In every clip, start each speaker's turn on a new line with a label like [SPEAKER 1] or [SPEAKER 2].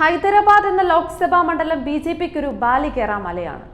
[SPEAKER 1] ഹൈദരാബാദ് എന്ന ലോക്സഭാ മണ്ഡലം B J പിക്ക് ഒരു ബാലികേറാ മലയാണ്.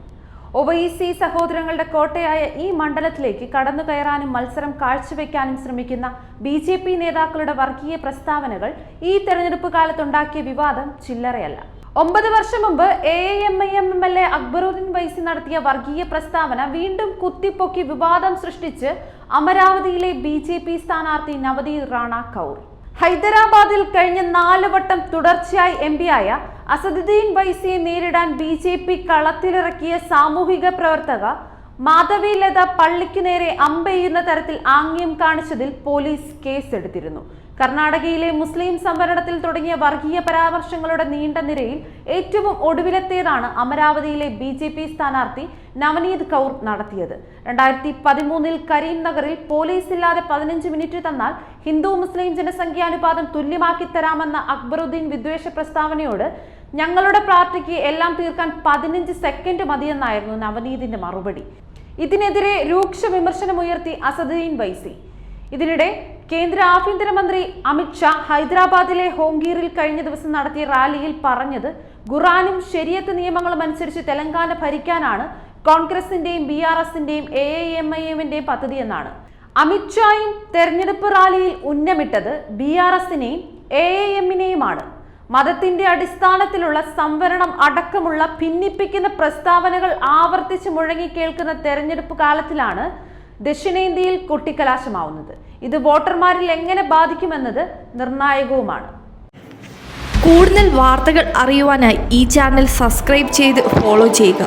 [SPEAKER 1] ഒവൈസി സഹോദരങ്ങളുടെ കോട്ടയായ ഈ മണ്ഡലത്തിലേക്ക് കടന്നു കയറാനും മത്സരം കാഴ്ചവെക്കാനും ശ്രമിക്കുന്ന ബി ജെ പി നേതാക്കളുടെ വർഗീയ പ്രസ്താവനകൾ ഈ തെരഞ്ഞെടുപ്പ് കാലത്തുണ്ടാക്കിയ വിവാദം ചില്ലറയല്ല. ഒമ്പത് വർഷം മുമ്പ് A M I M M L A Akbaruddin Owaisi നടത്തിയ വർഗീയ പ്രസ്താവന വീണ്ടും കുത്തിപ്പൊക്കി വിവാദം സൃഷ്ടിച്ച് അമരാവതിയിലെ ബി ജെ പി സ്ഥാനാർത്ഥി നവദീപ് റാണ കൗർ. ഹൈദരാബാദിൽ കഴിഞ്ഞ നാല് വട്ടം തുടർച്ചയായി എം ആയ അസദുദ്ദീൻ വൈസിയെ നേരിടാൻ ബി ജെ പി കളത്തിലിറക്കിയ സാമൂഹിക പ്രവർത്തക മാധവി ലത പള്ളിക്കു നേരെ അമ്പെയ്യുന്ന തരത്തിൽ ആംഗ്യം കാണിച്ചതിൽ പോലീസ് കേസെടുത്തിരുന്നു. കർണാടകയിലെ മുസ്ലിം സംവരണത്തിൽ തുടങ്ങിയ വർഗീയ പരാമർശങ്ങളുടെ നീണ്ട നിരയിൽ ഏറ്റവും ഒടുവിലത്തേതാണ് അമരാവതിയിലെ ബി ജെ പി സ്ഥാനാർത്ഥി നവനീത് കൗർ നടത്തിയത്. രണ്ടായിരത്തി പതിമൂന്നിൽ കരീം നഗറിൽ പോലീസ് ഇല്ലാതെ പതിനഞ്ച് മിനിറ്റ് തന്നാൽ ഹിന്ദു മുസ്ലിം ജനസംഖ്യാനുപാതം തുല്യമാക്കി തരാമെന്ന അക്ബറുദ്ദീൻ വിദ്വേഷ പ്രസ്താവനയോട് ഞങ്ങളുടെ പാർട്ടിക്ക് എല്ലാം തീർക്കാൻ പതിനഞ്ച് സെക്കൻഡ് മതിയെന്നായിരുന്നു നവനീതിന്റെ മറുപടി. ഇതിനെതിരെ രൂക്ഷ വിമർശനമുയർത്തി അസദുദ്ദീൻ വൈസി ഇതിനിടെ കേന്ദ്ര ആഭ്യന്തരമന്ത്രി അമിത്ഷാ ഹൈദരാബാദിലെ ഹോങ്കീറിൽ കഴിഞ്ഞ ദിവസം നടത്തിയ റാലിയിൽ പറഞ്ഞത് ഖുറാനും ശരിയത്ത് നിയമങ്ങളും അനുസരിച്ച് തെലങ്കാന ഭരിക്കാനാണ് കോൺഗ്രസിന്റെയും ബി ആർ എസിന്റെയും എ എം ഐ എമ്മിന്റെയും പദ്ധതി എന്നാണ്. അമിത്ഷായും തെരഞ്ഞെടുപ്പ് റാലിയിൽ ഉന്നമിട്ടത് ബി ആർ എസിനെയും എ എമ്മിനെയുമാണ്. മതത്തിന്റെ അടിസ്ഥാനത്തിലുള്ള സംവരണം അടക്കമുള്ള ഭിന്നിപ്പിക്കുന്ന പ്രസ്താവനകൾ ആവർത്തിച്ച് മുഴങ്ങി കേൾക്കുന്ന തെരഞ്ഞെടുപ്പ് കാലത്തിലാണ് ദക്ഷിണേന്ത്യയിൽ കൊട്ടിക്കലാശമാവുന്നത്. ഇത് വോട്ടർമാരിൽ എങ്ങനെ ബാധിക്കുമെന്നത് നിർണായകവുമാണ്.
[SPEAKER 2] കൂടുതൽ വാർത്തകൾ അറിയുവാനായി ഈ ചാനൽ സബ്സ്ക്രൈബ് ചെയ്ത് ഫോളോ ചെയ്യുക.